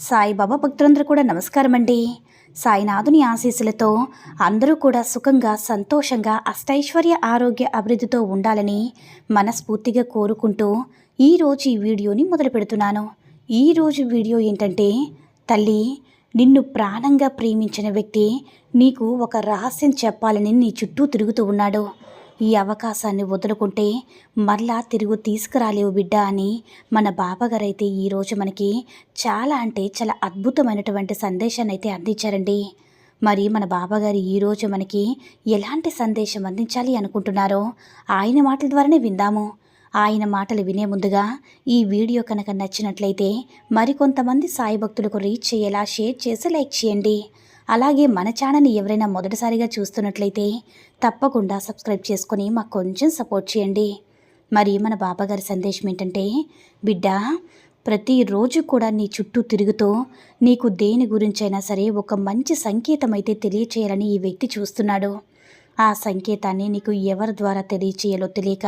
సాయిబాబా భక్తులందరూ కూడా నమస్కారం అండి సాయినాథుని ఆశీస్సులతో అందరూ కూడా సుఖంగా సంతోషంగా అష్టైశ్వర్య ఆరోగ్య అభివృద్ధితో ఉండాలని మనస్ఫూర్తిగా కోరుకుంటూ ఈరోజు ఈ వీడియోని మొదలు పెడుతున్నాను. ఈరోజు వీడియో ఏంటంటే తల్లి నిన్ను ప్రాణంగా ప్రేమించిన వ్యక్తి నీకు ఒక రహస్యం చెప్పాలని నీ చుట్టూ తిరుగుతూ ఉన్నాడు. ఈ అవకాశాన్ని వదులుకుంటే మరలా తిరుగు తీసుకురాలేవు బిడ్డ అని మన బాబాగారైతే ఈరోజు మనకి చాలా అంటే చాలా అద్భుతమైనటువంటి సందేశాన్ని అయితే అందించారండి. మరి మన బాబాగారు ఈరోజు మనకి ఎలాంటి సందేశం అందించాలి అనుకుంటున్నారో ఆయన మాటల ద్వారానే విందాము. ఆయన మాటలు వినే ముందుగా ఈ వీడియో కనుక నచ్చినట్లయితే మరికొంతమంది సాయి భక్తులకు రీచ్ చేయేలా షేర్ చేసి లైక్ చేయండి. అలాగే మన ఛానల్ని ఎవరైనా మొదటిసారిగా చూస్తున్నట్లయితే తప్పకుండా సబ్స్క్రైబ్ చేసుకొని మాకు కొంచెం సపోర్ట్ చేయండి. మరి మన బాబాగారి సందేశం ఏంటంటే బిడ్డ ప్రతిరోజు కూడా నీ చుట్టూ తిరుగుతూ నీకు దేని గురించైనా సరే ఒక మంచి సంకేతం అయితే తెలియచేయాలని ఈ వ్యక్తి చూస్తున్నాడు. ఆ సంకేతాన్ని నీకు ఎవరి ద్వారా తెలియచేయాలో తెలియక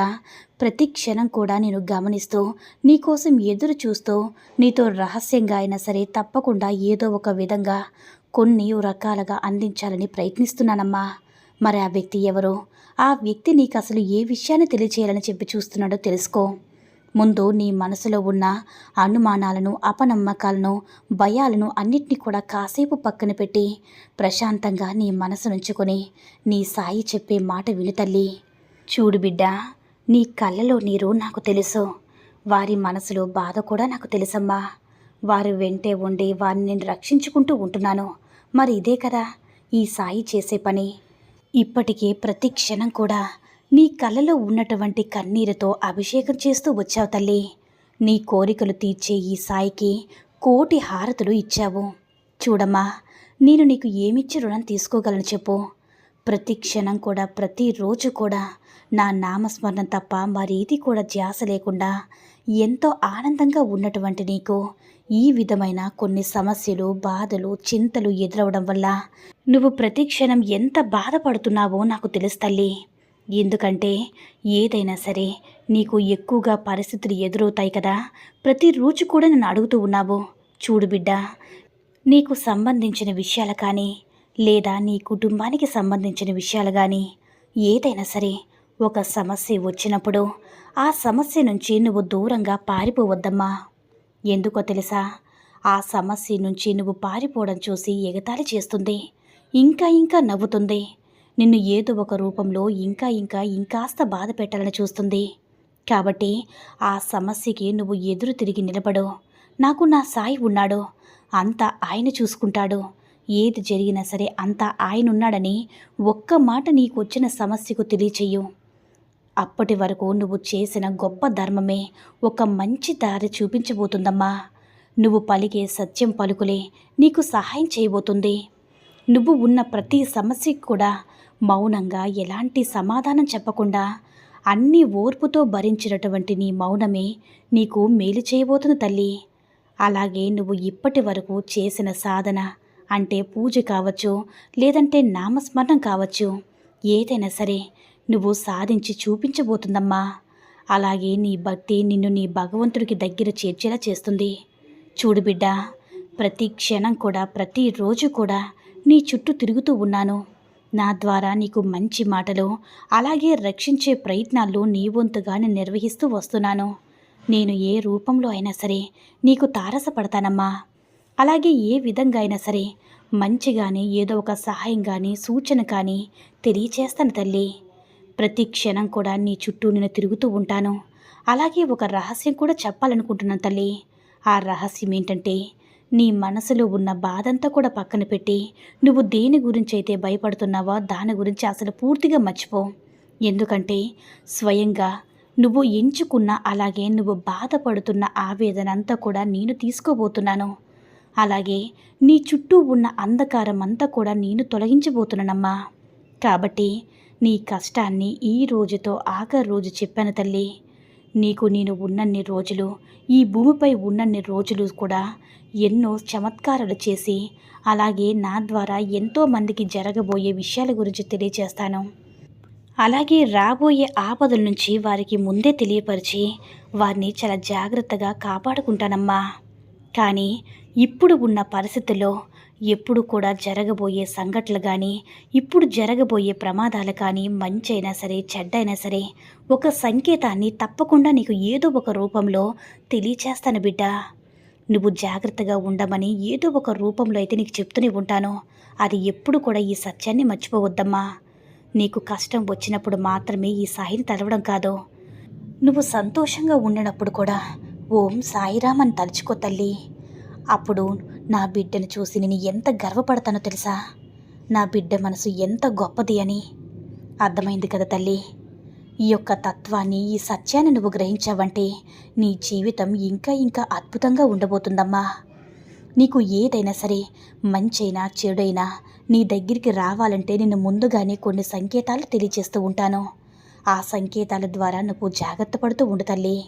ప్రతి క్షణం కూడా నేను గమనిస్తూ నీకోసం ఎదురు చూస్తూ నీతో రహస్యంగా అయినా సరే తప్పకుండా ఏదో ఒక విధంగా కొన్ని రకాలుగా అందించాలని ప్రయత్నిస్తున్నానమ్మా. మరి ఆ వ్యక్తి ఎవరో? ఆ వ్యక్తి నీకు అసలు ఏ విషయాన్ని తెలియచేయాలని చెప్పి చూస్తున్నాడో తెలుసుకో. ముందు నీ మనసులో ఉన్న అనుమానాలను అపనమ్మకాలను భయాలను అన్నిటినీ కూడా కాసేపు పక్కన పెట్టి ప్రశాంతంగా నీ మనసు నుంచుకొని నీ సాయి చెప్పే మాట విను తల్లి. చూడు బిడ్డ నీ కళ్ళలో నీరు నాకు తెలుసు. వారి మనసులో బాధ కూడా నాకు తెలుసమ్మా. వారు వెంటే ఉండి వారిని నేను రక్షించుకుంటూ ఉంటున్నాను. మరి ఇదే కదా ఈ సాయి చేసే పని. ఇప్పటికే ప్రతి క్షణం కూడా నీ కళ్ళలో ఉన్నటువంటి కన్నీరుతో అభిషేకం చేస్తూ వచ్చావు తల్లి. నీ కోరికలు తీర్చే ఈ సాయికి కోటి హారతులు ఇచ్చావు. చూడమ్మా నేను నీకు ఏమిచ్చి రుణం తీసుకోగలను చెప్పు. ప్రతి క్షణం కూడా ప్రతిరోజు కూడా నా నామస్మరణ తప్ప మరేది కూడా ధ్యాస లేకుండా ఎంతో ఆనందంగా ఉన్నటువంటి నీకు. ఈ విధమైన కొన్ని సమస్యలు బాధలు చింతలు ఎదురవడం వల్ల నువ్వు ప్రతిక్షణం ఎంత బాధపడుతున్నావో నాకు తెలుసు తల్లి. ఎందుకంటే ఏదైనా సరే నీకు ఎక్కువగా పరిస్థితులు ఎదురవుతాయి కదా. ప్రతిరోజు కూడా నన్ను అడుగుతూ ఉన్నావు. చూడు బిడ్డ నీకు సంబంధించిన విషయాలు కానీ లేదా నీ కుటుంబానికి సంబంధించిన విషయాలు కానీ ఏదైనా సరే ఒక సమస్య వచ్చినప్పుడు ఆ సమస్య నుంచి నువ్వు దూరంగా పారిపోవద్దమ్మా. ఎందుకో తెలుసా? ఆ సమస్య నుంచి నువ్వు పారిపోవడం చూసి ఎగతాళి చేస్తుంది. ఇంకా ఇంకా నవ్వుతుంది. నిన్ను ఏదో ఒక రూపంలో ఇంకా ఇంకా ఇంకాస్త బాధ పెట్టాలని చూస్తుంది. కాబట్టి ఆ సమస్యకి నువ్వు ఎదురు తిరిగి నిలబడు. నాకు నా సాయి ఉన్నాడు. అంతా ఆయన చూసుకుంటాడు. ఏది జరిగినా సరే అంతా ఆయన ఉన్నాడని ఒక్క మాట నీకు వచ్చిన సమస్యకు తెలియచేయు అప్పటి వరకు నువ్వు చేసిన గొప్ప ధర్మమే ఒక మంచి దారి చూపించబోతుందమ్మా. నువ్వు పలికే సత్యం పలుకులే నీకు సహాయం చేయబోతుంది. నువ్వు ఉన్న ప్రతి సమస్యకు కూడా మౌనంగా ఎలాంటి సమాధానం చెప్పకుండా అన్ని ఓర్పుతో భరించినటువంటి నీ మౌనమే నీకు మేలు చేయబోతుంది తల్లి. అలాగే నువ్వు ఇప్పటి వరకు చేసిన సాధన అంటే పూజ కావచ్చు లేదంటే నామస్మరణం కావచ్చు ఏదైనా సరే నువ్వు సాధించి చూపించబోతుందమ్మా. అలాగే నీ భక్తి నిన్ను నీ భగవంతుడికి దగ్గర చేర్చేలా చేస్తుంది. చూడు బిడ్డ ప్రతి క్షణం కూడా ప్రతిరోజు కూడా నీ చుట్టూ తిరుగుతూ ఉన్నాను. నా ద్వారా నీకు మంచి మాటలు అలాగే రక్షించే ప్రయత్నాలు నీ వంతుగానే నిర్వహిస్తూ వస్తున్నాను. నేను ఏ రూపంలో అయినా సరే నీకు తారసపడతానమ్మా. అలాగే ఏ విధంగా అయినా సరే మంచిగానే ఏదో ఒక సహాయం కానీ సూచన కానీ తెలియచేస్తాను తల్లి. ప్రతి క్షణం కూడా నీ చుట్టూ నేను తిరుగుతూ ఉంటాను. అలాగే ఒక రహస్యం కూడా చెప్పాలనుకుంటున్నాను తల్లి. ఆ రహస్యం ఏంటంటే నీ మనసులో ఉన్న బాధంతా కూడా పక్కన పెట్టి నువ్వు దేని గురించి అయితే భయపడుతున్నావో దాని గురించి అసలు పూర్తిగా మర్చిపో. ఎందుకంటే స్వయంగా నువ్వు ఎంచుకున్న అలాగే నువ్వు బాధపడుతున్న ఆవేదన అంతా కూడా నేను తీసుకోబోతున్నాను. అలాగే నీ చుట్టూ ఉన్న అంధకారం అంతా కూడా నేను తొలగించబోతున్నానమ్మా. కాబట్టి నీ కష్టాన్ని ఈ రోజుతో ఆఖరి రోజు చెప్పాను తల్లి. నీకు నేను ఉన్నన్ని రోజులు ఈ భూమిపై ఉన్నన్ని రోజులు కూడా ఎన్నో చమత్కారాలు చేసి అలాగే నా ద్వారా ఎంతో మందికి జరగబోయే విషయాల గురించి తెలియజేస్తాను అలాగే రాబోయే ఆపదల నుంచి వారికి ముందే తెలియపరిచి వారిని చాలా జాగ్రత్తగా కాపాడుకుంటానమ్మా. కానీ ఇప్పుడు ఉన్న పరిస్థితుల్లో ఎప్పుడు కూడా జరగబోయే సంఘటనలు కానీ ఇప్పుడు జరగబోయే ప్రమాదాలు కానీ మంచైనా సరే చెడ్డైనా సరే ఒక సంకేతాన్ని తప్పకుండా నీకు ఏదో ఒక రూపంలో తెలియచేస్తాను బిడ్డ. నువ్వు జాగ్రత్తగా ఉండమని ఏదో ఒక రూపంలో అయితే నీకు చెప్తూనే ఉంటాను. అది ఎప్పుడు కూడా ఈ సత్యాన్ని మర్చిపోవద్దమ్మా. నీకు కష్టం వచ్చినప్పుడు మాత్రమే ఈ సాయిని తలవడం కాదు. నువ్వు సంతోషంగా ఉండినప్పుడు కూడా ఓం సాయిరామ్ అని తలుచుకో తల్లి. అప్పుడు నా బిడ్డను చూసి నేను ఎంత గర్వపడతానో తెలుసా? నా బిడ్డ మనసు ఎంత గొప్పది అని. అర్థమైంది కదా తల్లి. ఈ యొక్క తత్వాన్ని ఈ సత్యాన్ని నువ్వు గ్రహించావంటే నీ జీవితం ఇంకా ఇంకా అద్భుతంగా ఉండబోతుందమ్మా. నీకు ఏదైనా సరే మంచైనా చెడైనా నీ దగ్గరికి రావాలంటే నేను ముందుగానే కొన్ని సంకేతాలు తెలియజేస్తూ ఉంటాను. ఆ సంకేతాల ద్వారా నువ్వు జాగ్రత్త పడుతూ ఉండు తల్లి.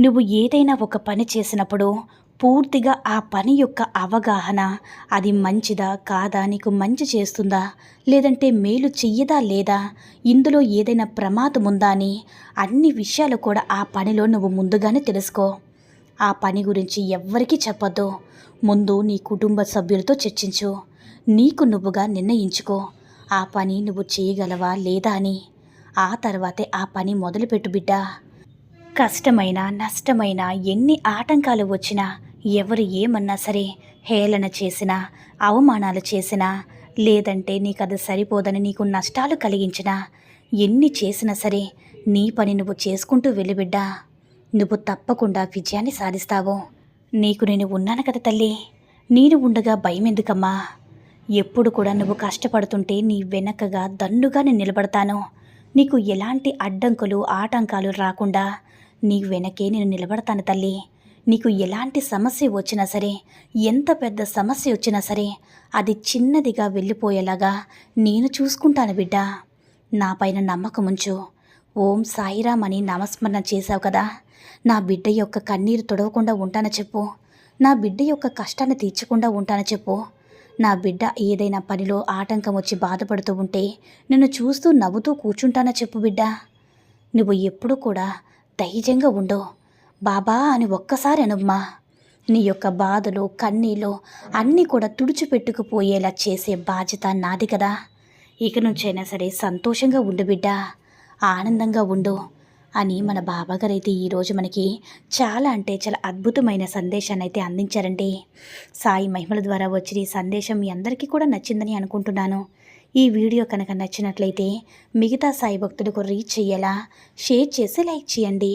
నువ్వు ఏదైనా ఒక పని చేసినప్పుడు పూర్తిగా ఆ పని యొక్క అవగాహన అది మంచిదా కాదా నీకు మంచి చేస్తుందా లేదంటే మేలు చెయ్యదా లేదా ఇందులో ఏదైనా ప్రమాదం ఉందా అని అన్ని విషయాలు కూడా ఆ పనిలో నువ్వు ముందుగానే తెలుసుకో. ఆ పని గురించి ఎవ్వరికీ చెప్పొద్దు. ముందు నీ కుటుంబ సభ్యులతో చర్చించు. నీకు నువ్వుగా నిర్ణయించుకో. ఆ పని నువ్వు చేయగలవా లేదా అని. ఆ తర్వాతే ఆ పని మొదలుపెట్టు బిడ్డా. కష్టమైన నష్టమైన ఎన్ని ఆటంకాలు వచ్చినా ఎవరు ఏమన్నా సరే హేళన చేసినా అవమానాలు చేసినా లేదంటే నీకు అది సరిపోదని నీకు నష్టాలు కలిగించినా ఎన్ని చేసినా సరే నీ పని నువ్వు చేసుకుంటూ వెళ్ళిబిడ్డా నువ్వు తప్పకుండా విజయాన్ని సాధిస్తావు. నీకు నేను ఉన్నాను కదా తల్లి. నేను ఉండగా భయం ఎందుకమ్మా ఎప్పుడు కూడా నువ్వు కష్టపడుతుంటే నీ వెనకగా దన్నుగా నేను నిలబడతాను. నీకు ఎలాంటి అడ్డంకులు ఆటంకాలు రాకుండా నీ వెనకే నేను నిలబడతాను తల్లి. నీకు ఎలాంటి సమస్య వచ్చినా సరే ఎంత పెద్ద సమస్య వచ్చినా సరే అది చిన్నదిగా వెళ్ళిపోయేలాగా నేను చూసుకుంటాను బిడ్డ. నా పైన నమ్మకం ఉంచు. ఓం సాయిరామ్ అని నామస్మరణ చేశావు కదా. నా బిడ్డ యొక్క కన్నీరు తొడవకుండా ఉంటాను చెప్పు. నా బిడ్డ యొక్క కష్టాన్ని తీర్చకుండా ఉంటాను చెప్పు. నా బిడ్డ ఏదైనా పనిలో ఆటంకం వచ్చి బాధపడుతూ ఉంటే నిన్ను చూస్తూ నవ్వుతూ కూర్చుంటానా చెప్పు బిడ్డ. నువ్వు ఎప్పుడూ కూడా ధైర్యంగా ఉండవు బాబా అని ఒక్కసారి అనుమ్మా నీ యొక్క బాధలు కన్నీలో అన్నీ కూడా తుడిచిపెట్టుకుపోయేలా చేసే బాధ్యత నాది కదా. ఇక నుంచైనా సరే సంతోషంగా ఉండు బిడ్డ. ఆనందంగా ఉండు అని మన బాబాగారు అయితే ఈరోజు మనకి చాలా అంటే చాలా అద్భుతమైన సందేశాన్ని అయితే అందించారండి సాయి మహిమల ద్వారా వచ్చిన ఈ సందేశం మీ అందరికీ కూడా నచ్చిందని అనుకుంటున్నాను. ఈ వీడియో కనుక నచ్చినట్లయితే మిగతా సాయి భక్తులకు రీచ్ చేయేలా షేర్ చేసి లైక్ చేయండి.